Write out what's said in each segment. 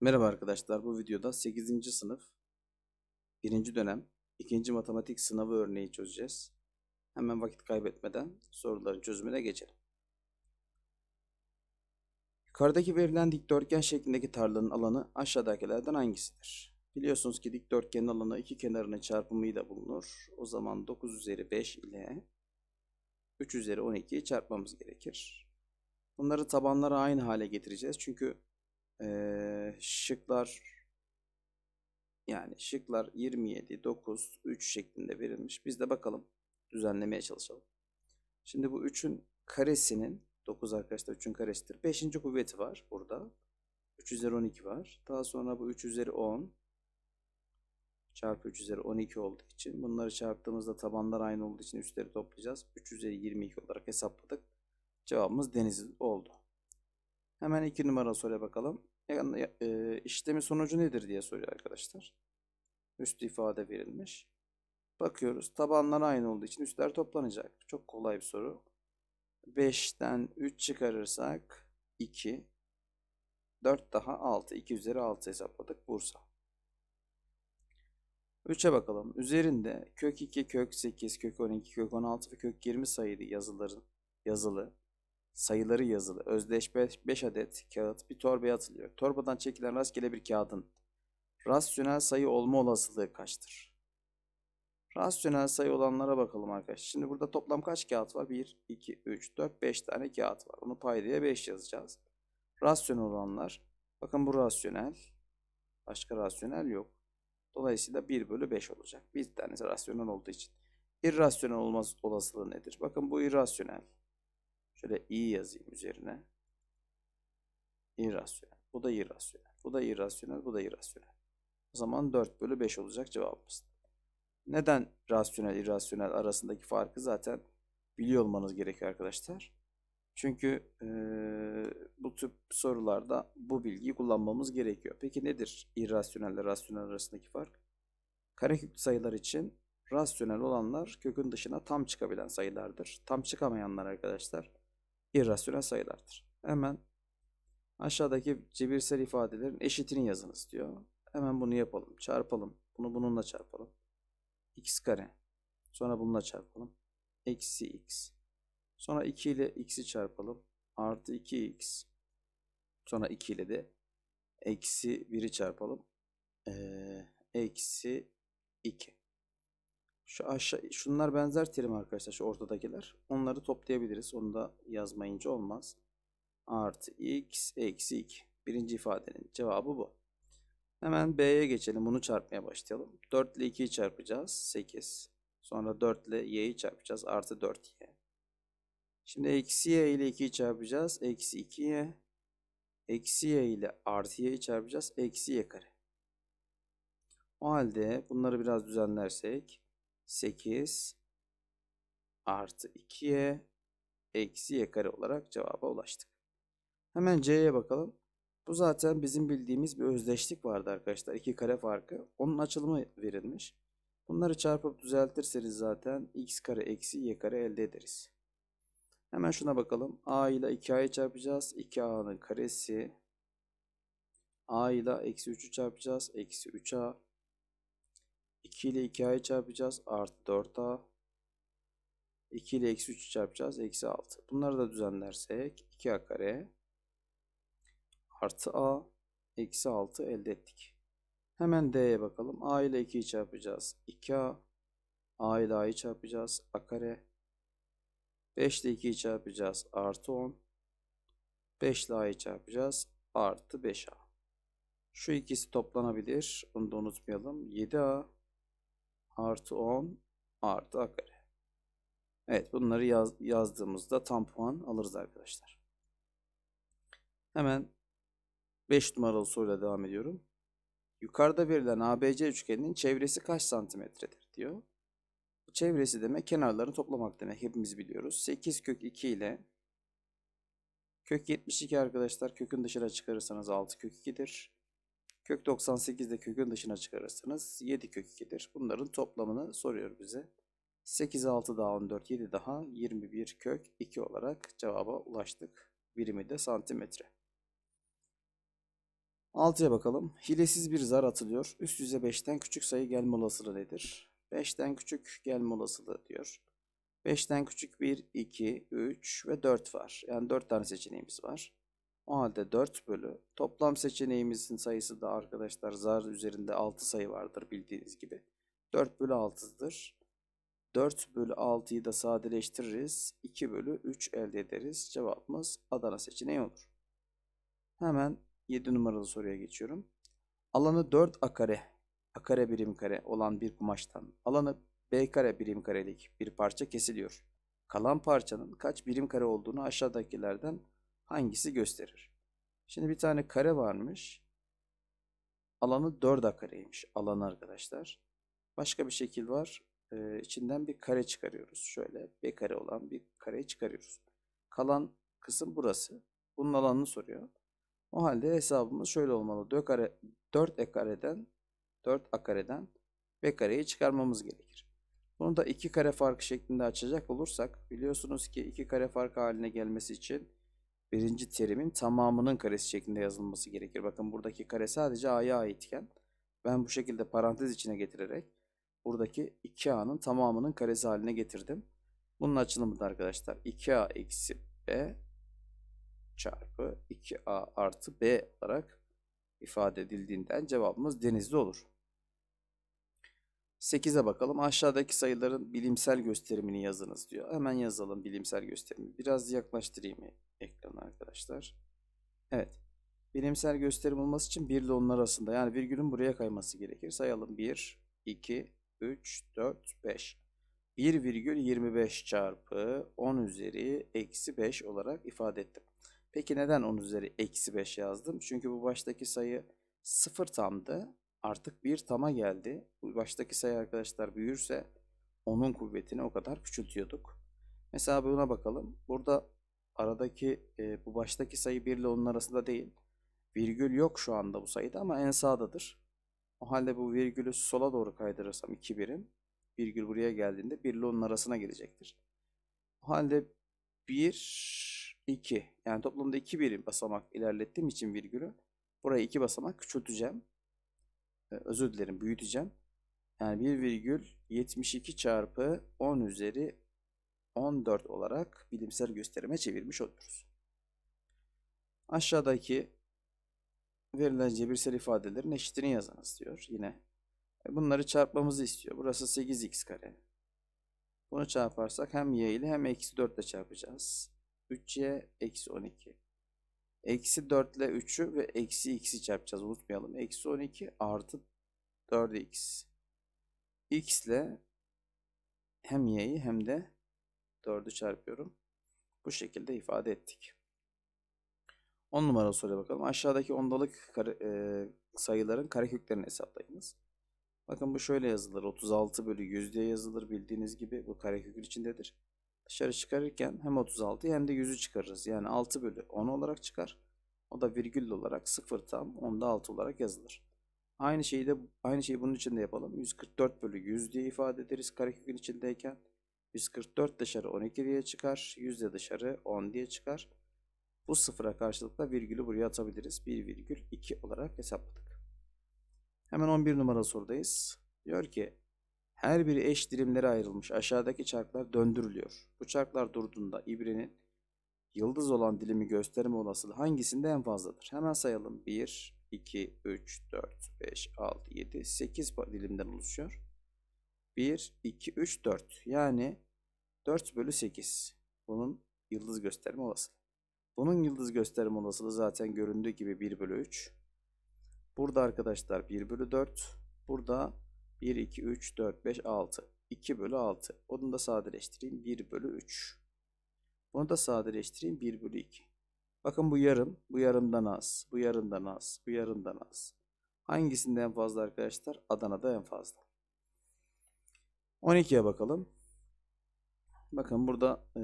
Merhaba arkadaşlar. Bu videoda 8. sınıf 1. dönem 2. matematik sınavı örneği çözeceğiz. Hemen vakit kaybetmeden soruların çözümüne geçelim. Yukarıdaki verilen dikdörtgen şeklindeki tarlanın alanı aşağıdakilerden hangisidir? Biliyorsunuz ki dikdörtgenin alanı iki kenarının çarpımıyla bulunur. O zaman 9 üzeri 5 ile 3 üzeri 12'yi çarpmamız gerekir. Bunları tabanlara aynı hale getireceğiz. Çünkü ee, şıklar yani şıklar 27, 9, 3 şeklinde verilmiş. Biz de bakalım düzenlemeye çalışalım. Şimdi bu 3'ün karesinin 9 arkadaşlar 3'ün karesidir. 5. kuvveti var burada. 3 üzeri 12 var. Daha sonra bu 3 üzeri 10 çarpı 3 üzeri 12 olduğu için bunları çarptığımızda tabanlar aynı olduğu için üstleri toplayacağız. 3 üzeri 22 olarak hesapladık. Cevabımız deniz oldu. Hemen iki numara soruya bakalım. Yani, e, işlemin sonucu nedir diye soruyor arkadaşlar. Üst ifade verilmiş. Bakıyoruz. Tabanlar aynı olduğu için üstler toplanacak. Çok kolay bir soru. 5'ten 3 çıkarırsak 2. 4 daha 6. 2 üzeri 6 hesapladık. Bursa. 3'e bakalım. Üzerinde kök 2, kök 8, kök 12, kök 16 ve kök 20 sayılı yazıların yazılı sayıları yazılı özdeş 5 adet kağıt bir torbaya atılıyor. Torbadan çekilen rastgele bir kağıdın rasyonel sayı olma olasılığı kaçtır? Rasyonel sayı olanlara bakalım arkadaşlar. Şimdi burada toplam kaç kağıt var? 1, 2, 3, 4, 5 tane kağıt var. Bunu paydaya 5 yazacağız. Rasyonel olanlar. Bakın bu rasyonel. Başka rasyonel yok. Dolayısıyla 1 bölü 5 olacak. Bir tanesi rasyonel olduğu için. İrrasyonel olmaz olasılığı nedir? Bakın bu irrasyonel. Şöyle i yazayım üzerine. İrrasyonel. Bu da irrasyonel. Bu da irrasyonel. Bu da irrasyonel. O zaman 4 bölü 5 olacak cevabımız. Neden rasyonel irrasyonel arasındaki farkı zaten biliyor olmanız gerekiyor arkadaşlar. Çünkü e, bu tip sorularda bu bilgiyi kullanmamız gerekiyor. Peki nedir irrasyonel ile rasyonel arasındaki fark? Kareköklü sayılar için rasyonel olanlar kökün dışına tam çıkabilen sayılardır. Tam çıkamayanlar arkadaşlar irrasyonel sayılardır. Hemen aşağıdaki cebirsel ifadelerin eşitini yazınız diyor. Hemen bunu yapalım. Çarpalım. Bunu bununla çarpalım. x kare. Sonra bununla çarpalım. Eksi x. Sonra 2 ile x'i çarpalım. Artı 2x. Sonra 2 ile de eksi 1'i çarpalım. Ee, eksi 2. Şu aşağı, şunlar benzer terim arkadaşlar şu ortadakiler. Onları toplayabiliriz. Onu da yazmayınca olmaz. Artı x eksi 2. Birinci ifadenin cevabı bu. Hemen b'ye geçelim. Bunu çarpmaya başlayalım. 4 ile 2'yi çarpacağız. 8. Sonra 4 ile y'yi çarpacağız. Artı 4y. Şimdi eksi y ile 2'yi çarpacağız. Eksi 2y. Eksi y ile artı y'yi çarpacağız. Eksi y kare. O halde bunları biraz düzenlersek 8 artı 2y eksi y kare olarak cevaba ulaştık. Hemen c'ye bakalım. Bu zaten bizim bildiğimiz bir özdeşlik vardı arkadaşlar. 2 kare farkı. Onun açılımı verilmiş. Bunları çarpıp düzeltirseniz zaten x kare eksi y kare elde ederiz. Hemen şuna bakalım. a ile 2a'yı çarpacağız. 2a'nın karesi. a ile eksi 3'ü çarpacağız. Eksi 3a 2 ile 2a'yı çarpacağız. Artı 4a. 2 ile eksi 3'ü çarpacağız. Eksi 6. Bunları da düzenlersek 2a kare artı a eksi 6 elde ettik. Hemen d'ye bakalım. a ile 2'yi çarpacağız. 2a. a ile a'yı çarpacağız. a kare. 5 ile 2'yi çarpacağız. Artı 10. 5 ile a'yı çarpacağız. Artı 5a. Şu ikisi toplanabilir. Onu da unutmayalım. 7a artı 10 artı a kare. Evet bunları yaz, yazdığımızda tam puan alırız arkadaşlar. Hemen 5 numaralı soruyla devam ediyorum. Yukarıda verilen ABC üçgeninin çevresi kaç santimetredir diyor. Çevresi demek kenarlarını toplamak demek. Hepimiz biliyoruz. 8 kök 2 ile kök 72 arkadaşlar kökün dışına çıkarırsanız 6 kök 2'dir. Kök 98'de kökün dışına çıkarırsanız 7 kök 2'dir. Bunların toplamını soruyor bize. 8, 6 daha 14, 7 daha 21 kök 2 olarak cevaba ulaştık. Birimi de santimetre. 6'ya bakalım. Hilesiz bir zar atılıyor. Üst yüze 5'ten küçük sayı gelme olasılığı nedir? 5'ten küçük gelme olasılığı diyor. 5'ten küçük 1, 2, 3 ve 4 var. Yani 4 tane seçeneğimiz var. O halde 4 bölü. Toplam seçeneğimizin sayısı da arkadaşlar zar üzerinde 6 sayı vardır bildiğiniz gibi. 4 bölü 6'dır. 4 bölü 6'yı da sadeleştiririz. 2 bölü 3 elde ederiz. Cevabımız Adana seçeneği olur. Hemen 7 numaralı soruya geçiyorum. Alanı 4 a kare, a kare birim kare olan bir kumaştan alanı b kare birim karelik bir parça kesiliyor. Kalan parçanın kaç birim kare olduğunu aşağıdakilerden hangisi gösterir? Şimdi bir tane kare varmış. Alanı 4 a kareymiş. Alanı arkadaşlar. Başka bir şekil var. Ee, içinden bir kare çıkarıyoruz. Şöyle b kare olan bir kareyi çıkarıyoruz. Kalan kısım burası. Bunun alanını soruyor. O halde hesabımız şöyle olmalı. 4 kare 4 e kareden 4 a kareden b kareyi çıkarmamız gerekir. Bunu da 2 kare farkı şeklinde açacak olursak biliyorsunuz ki 2 kare farkı haline gelmesi için birinci terimin tamamının karesi şeklinde yazılması gerekir. Bakın buradaki kare sadece a'ya aitken ben bu şekilde parantez içine getirerek buradaki 2a'nın tamamının karesi haline getirdim. Bunun açılımı da arkadaşlar 2a eksi b çarpı 2a artı b olarak ifade edildiğinden cevabımız denizli olur. 8'e bakalım. Aşağıdaki sayıların bilimsel gösterimini yazınız diyor. Hemen yazalım bilimsel gösterimi. Biraz yaklaştırayım ekranı arkadaşlar. Evet. Bilimsel gösterim olması için 1 ile 10 arasında yani virgülün buraya kayması gerekir. Sayalım 1, 2, 3, 4, 5. 1,25 çarpı 10 üzeri eksi 5 olarak ifade ettim. Peki neden 10 üzeri eksi 5 yazdım? Çünkü bu baştaki sayı 0 tamdı. Artık 1 tama geldi. Bu baştaki sayı arkadaşlar büyürse onun kuvvetini o kadar küçültüyorduk. Mesela buna bakalım. Burada aradaki e, bu baştaki sayı 1 ile 10'un arasında değil. Virgül yok şu anda bu sayıda ama en sağdadır. O halde bu virgülü sola doğru kaydırırsam 2 birim. Virgül buraya geldiğinde 1 ile 10'un arasına gelecektir. O halde 1, 2 yani toplamda 2 birim basamak ilerlettiğim için virgülü burayı 2 basamak küçülteceğim. Ee, özür dilerim büyüteceğim. Yani 1,72 çarpı 10 üzeri 14 olarak bilimsel gösterime çevirmiş oluyoruz. Aşağıdaki verilen cebirsel ifadelerin eşitini yazınız diyor yine. E, Bunları çarpmamızı istiyor. Burası 8x kare. Bunu çarparsak hem y ile hem eksi 4 ile çarpacağız. 3y eksi 12. Eksi 4 ile 3'ü ve eksi x'i çarpacağız. Unutmayalım. Eksi 12 artı 4x. x ile hem y'yi hem de 4'ü çarpıyorum. Bu şekilde ifade ettik. 10 numaralı soruya bakalım. Aşağıdaki ondalık kare, e, sayıların kareköklerini hesaplayınız. Bakın bu şöyle yazılır. 36 bölü 100 diye yazılır. Bildiğiniz gibi bu karekökün içindedir. Dışarı çıkarırken hem 36 hem de 100'ü çıkarırız. Yani 6 bölü 10 olarak çıkar. O da virgül olarak 0 tam 10'da 6 olarak yazılır. Aynı şeyi de aynı şeyi bunun için de yapalım. 144 bölü 100 diye ifade ederiz karekökün içindeyken. 144 dışarı 12 diye çıkar. 100 de dışarı 10 diye çıkar. Bu sıfıra karşılık da virgülü buraya atabiliriz. 1,2 olarak hesapladık. Hemen 11 numaralı sorudayız. Diyor ki her biri eş dilimlere ayrılmış aşağıdaki çarklar döndürülüyor. Bu çarklar durduğunda ibrenin yıldız olan dilimi gösterme olasılığı hangisinde en fazladır? Hemen sayalım. 1, 2, 3, 4, 5, 6, 7, 8 dilimden oluşuyor. 1, 2, 3, 4. Yani 4 bölü 8. Bunun yıldız gösterme olasılığı. Bunun yıldız gösterme olasılığı zaten göründüğü gibi 1 bölü 3. Burada arkadaşlar 1 bölü 4. Burada 1, 2, 3, 4, 5, 6. 2 bölü 6. Onu da sadeleştireyim. 1 bölü 3. Bunu da sadeleştireyim. 1 bölü 2. Bakın bu yarım. Bu yarımdan az. Bu yarımdan az. Bu yarımdan az. Hangisinde en fazla arkadaşlar? Adana'da en fazla. 12'ye bakalım. Bakın burada eee,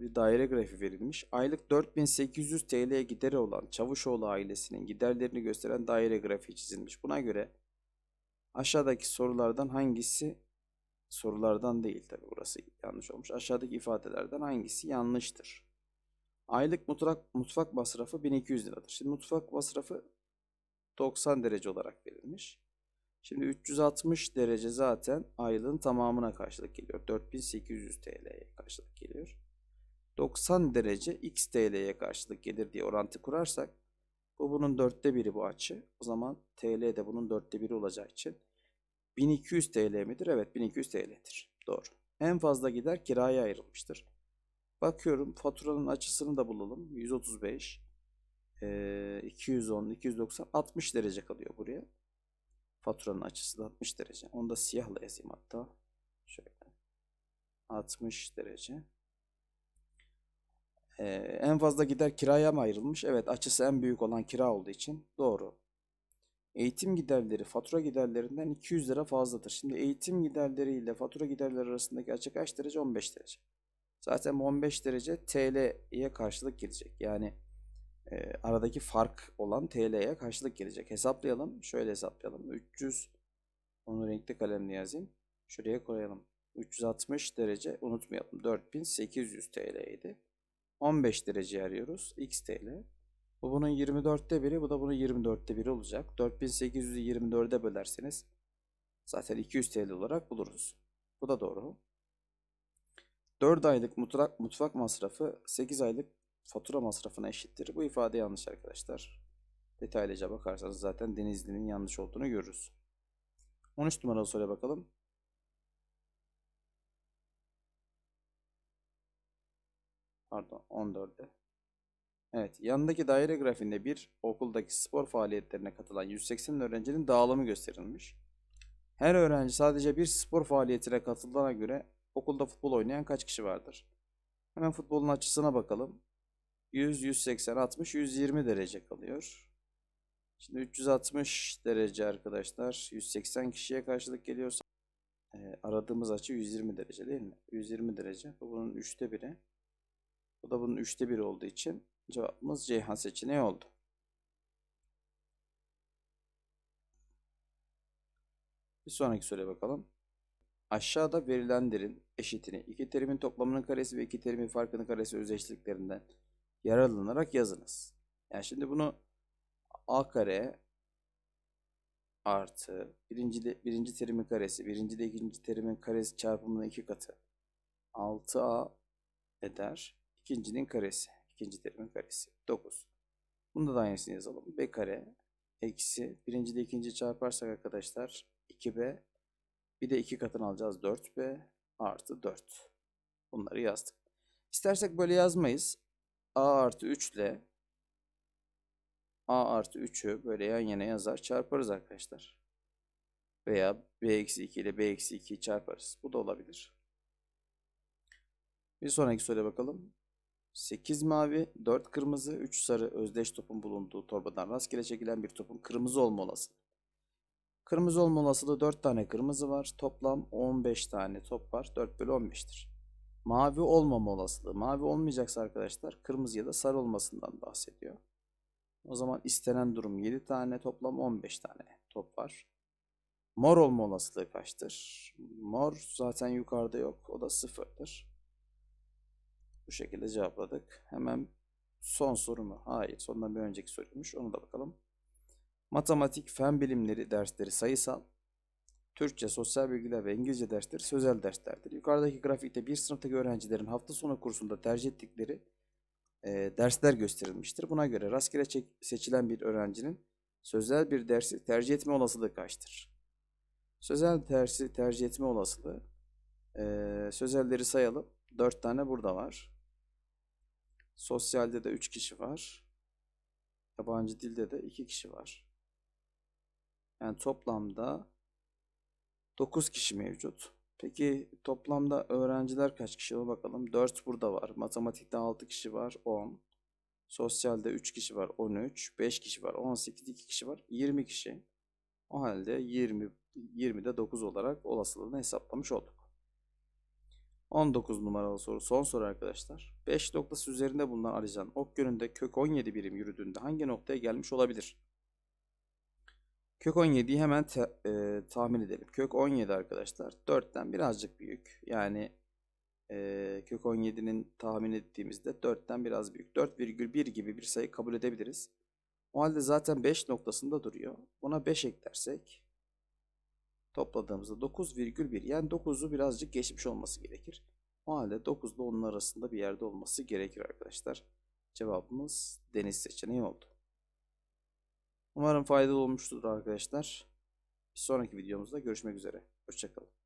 bir daire grafiği verilmiş. Aylık 4800 TL gideri olan Çavuşoğlu ailesinin giderlerini gösteren daire grafiği çizilmiş. Buna göre aşağıdaki sorulardan hangisi sorulardan değil tabi burası yanlış olmuş. Aşağıdaki ifadelerden hangisi yanlıştır? Aylık mutfak, mutfak masrafı 1200 liradır. Şimdi mutfak masrafı 90 derece olarak verilmiş. Şimdi 360 derece zaten aylığın tamamına karşılık geliyor. 4800 TL'ye karşılık geliyor. 90 derece x TL'ye karşılık gelir diye orantı kurarsak bu bunun dörtte biri bu açı. O zaman TL de bunun dörtte biri olacağı için 1200 TL midir? Evet 1200 TL'dir. Doğru. En fazla gider kiraya ayrılmıştır. Bakıyorum faturanın açısını da bulalım. 135, eee, 210, 290, 60 derece kalıyor buraya. Faturanın açısı da 60 derece. Onu da siyahla yazayım hatta. Şöyle. 60 derece. Ee, en fazla gider kiraya mı ayrılmış? Evet, açısı en büyük olan kira olduğu için doğru. Eğitim giderleri fatura giderlerinden 200 lira fazladır. Şimdi eğitim giderleri ile fatura giderleri arasındaki açı kaç derece? 15 derece. Zaten bu 15 derece TL'ye karşılık gelecek. Yani e, aradaki fark olan TL'ye karşılık gelecek. Hesaplayalım. Şöyle hesaplayalım. 300 onu renkli kalemle yazayım. Şuraya koyalım. 360 derece unutmayalım. 4800 TL idi. 15 derece arıyoruz. X TL. Bu bunun 24'te biri, bu da bunun 24'te biri olacak. 4800'ü 24'e bölerseniz zaten 200 TL olarak buluruz. Bu da doğru. 4 aylık mutfak, mutfak masrafı 8 aylık fatura masrafına eşittir. Bu ifade yanlış arkadaşlar. Detaylıca bakarsanız zaten Denizli'nin yanlış olduğunu görürüz. 13 numaralı soruya bakalım. Pardon 14'e. Evet, yanındaki daire grafiğinde bir okuldaki spor faaliyetlerine katılan 180 öğrencinin dağılımı gösterilmiş. Her öğrenci sadece bir spor faaliyetine katıldığına göre okulda futbol oynayan kaç kişi vardır? Hemen futbolun açısına bakalım. 100, 180, 60, 120 derece kalıyor. Şimdi 360 derece arkadaşlar 180 kişiye karşılık geliyorsa e, aradığımız açı 120 derece değil mi? 120 derece. Bu bunun üçte biri. Bu da bunun üçte biri olduğu için cevabımız Ceyhan seçeneği oldu. Bir sonraki soruya bakalım. Aşağıda verilenlerin eşitini iki terimin toplamının karesi ve iki terimin farkının karesi özdeşliklerinden yararlanarak yazınız. Yani şimdi bunu a kare artı birinci, de, birinci terimin karesi, birinci de ikinci terimin karesi çarpımının iki katı 6a eder. İkincinin karesi, ikinci terimin karesi 9. Bunda da aynısını yazalım. b kare eksi birinci de ikinci çarparsak arkadaşlar 2b bir de iki katını alacağız 4b artı 4. Bunları yazdık. İstersek böyle yazmayız. A artı 3 ile a artı 3'ü böyle yan yana yazar çarparız arkadaşlar. Veya b eksi 2 ile b eksi 2'yi çarparız. Bu da olabilir. Bir sonraki soruya bakalım. 8 mavi, 4 kırmızı, 3 sarı özdeş topun bulunduğu torbadan rastgele çekilen bir topun kırmızı olma olasılığı. Kırmızı olma olasılığı 4 tane kırmızı var. Toplam 15 tane top var. 4 bölü 15'tir. Mavi olmama olasılığı. Mavi olmayacaksa arkadaşlar kırmızı ya da sarı olmasından bahsediyor. O zaman istenen durum 7 tane toplam 15 tane top var. Mor olma olasılığı kaçtır? Mor zaten yukarıda yok. O da sıfırdır. Bu şekilde cevapladık. Hemen son soru mu? Hayır. Sondan bir önceki soruymuş. Onu da bakalım. Matematik, fen bilimleri dersleri sayısal, Türkçe, sosyal bilgiler ve İngilizce dersleri sözel derslerdir. Yukarıdaki grafikte bir sınıftaki öğrencilerin hafta sonu kursunda tercih ettikleri e, dersler gösterilmiştir. Buna göre rastgele seçilen bir öğrencinin sözel bir dersi tercih etme olasılığı kaçtır? Sözel dersi tercih etme olasılığı e, sözelleri sayalım. 4 tane burada var. Sosyalde de 3 kişi var. Yabancı dilde de 2 kişi var. Yani toplamda 9 kişi mevcut. Peki toplamda öğrenciler kaç kişi? Ona bakalım. 4 burada var. Matematikte 6 kişi var. 10. Sosyalde 3 kişi var. 13. 5 kişi var. 18. 2 kişi var. 20 kişi. O halde 20 20'de 9 olarak olasılığını hesaplamış olduk. 19 numaralı soru. Son soru arkadaşlar. 5 noktası üzerinde bulunan Alican ok yönünde kök 17 birim yürüdüğünde hangi noktaya gelmiş olabilir? Kök 17'yi hemen te- e, tahmin edelim. Kök 17 arkadaşlar 4'ten birazcık büyük. Yani e, kök 17'nin tahmin ettiğimizde 4'ten biraz büyük. 4,1 gibi bir sayı kabul edebiliriz. O halde zaten 5 noktasında duruyor. Buna 5 eklersek topladığımızda 9,1 yani 9'u birazcık geçmiş olması gerekir. O halde 9 ile 10'un arasında bir yerde olması gerekir arkadaşlar. Cevabımız deniz seçeneği oldu. Umarım faydalı olmuştur arkadaşlar. Bir sonraki videomuzda görüşmek üzere. Hoşçakalın.